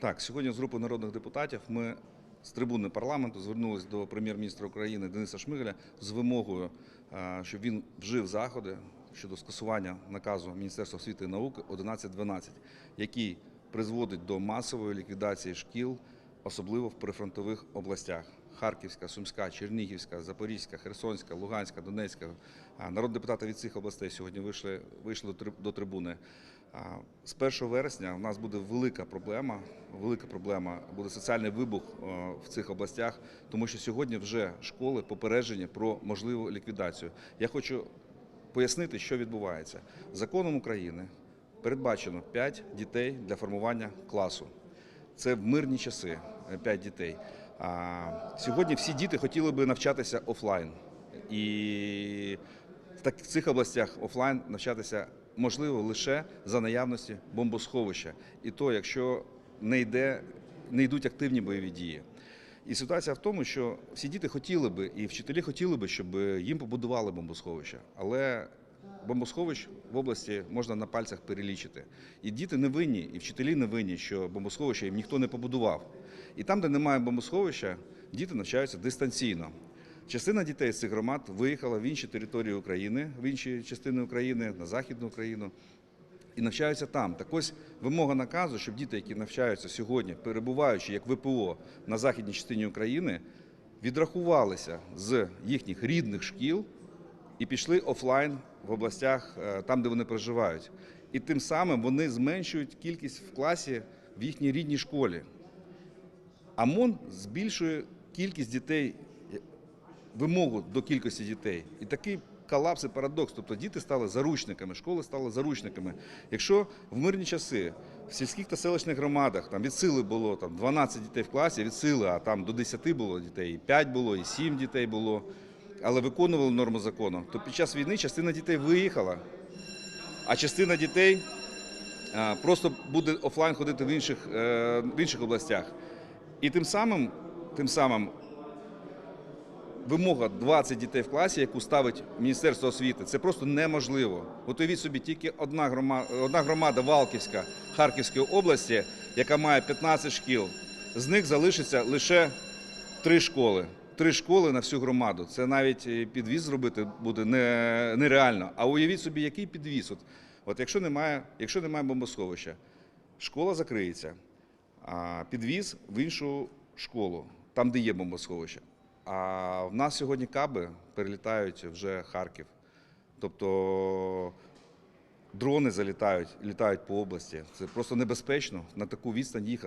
Так, сьогодні з групи народних депутатів ми з трибуни парламенту звернулися до прем'єр-міністра України Дениса Шмигаля з вимогою, е, щоб він вжив заходи щодо скасування наказу Міністерства освіти і науки 1112, який призводить до масової ліквідації шкіл, особливо в прифронтових областях. Харківська, Сумська, Чернігівська, Запорізька, Херсонська, Луганська, Донецька. А Народні депутати від цих областей сьогодні вийшли, вийшли до триб- до трибуни. З 1 вересня у нас буде велика проблема. Велика проблема буде соціальний вибух е, в цих областях, тому що сьогодні вже школи попереджені про можливу ліквідацію. Я хочу пояснити, що відбувається. Законом України передбачено 5 дітей для формування класу. Це в мирні часи 5 дітей. Сьогодні всі діти хотіли би навчатися офлайн. І в цих областях офлайн навчатися можливо лише за наявності бомбосховища. І то, якщо не йде, не йдуть активні бойові дії. І ситуація в тому, що всі діти хотіли би, і вчителі хотіли би, щоб їм побудували бомбосховища. Але бомбосховищ в області можна на пальцях перелічити. І діти не винні, і вчителі не винні, що бомбосховища їм ніхто не побудував. І там, де немає бомбосховища, діти навчаються дистанційно. Частина дітей з цих громад виїхала в інші території України, в інші частини України, на Західну Україну і навчаються там. Так ось вимога наказу, щоб діти, які навчаються сьогодні, перебуваючи як ВПО на західній частині України, відрахувалися з їхніх рідних шкіл і пішли офлайн в областях, е, там, де вони проживають. І тим самим вони зменшують кількість в класі в їхній рідній школі. А МОН збільшує кількість дітей, вимогу до кількості дітей. І такий колапс і парадокс. Тобто діти стали заручниками, школи стали заручниками. Якщо в мирні часи в сільських та селищних громадах там від сили було там 12 дітей в класі, від сили, а там до 10 було дітей, і 5 було, і 7 дітей було, але виконували норму закону, то під час війни частина дітей виїхала, а частина дітей просто буде офлайн ходити в інших, е, в інших областях. І тим самим, тим самим вимога 20 дітей в класі, яку ставить Міністерство освіти, це просто неможливо. От уявіть собі, тільки одна громада, одна громада Валківська Харківської області, яка має 15 шкіл, з них залишиться лише три школи. Три школи на всю громаду. Це навіть е, підвіз зробити буде нереально. А уявіть собі, який підвіз. От, от якщо немає, якщо немає бомбосховища, школа закриється, а підвіз в іншу школу, там, де є бомбосховище. А в нас сьогодні каби перелітають вже Харків. Тобто дрони залітають, літають по області. Це просто небезпечно на таку відстань їхати.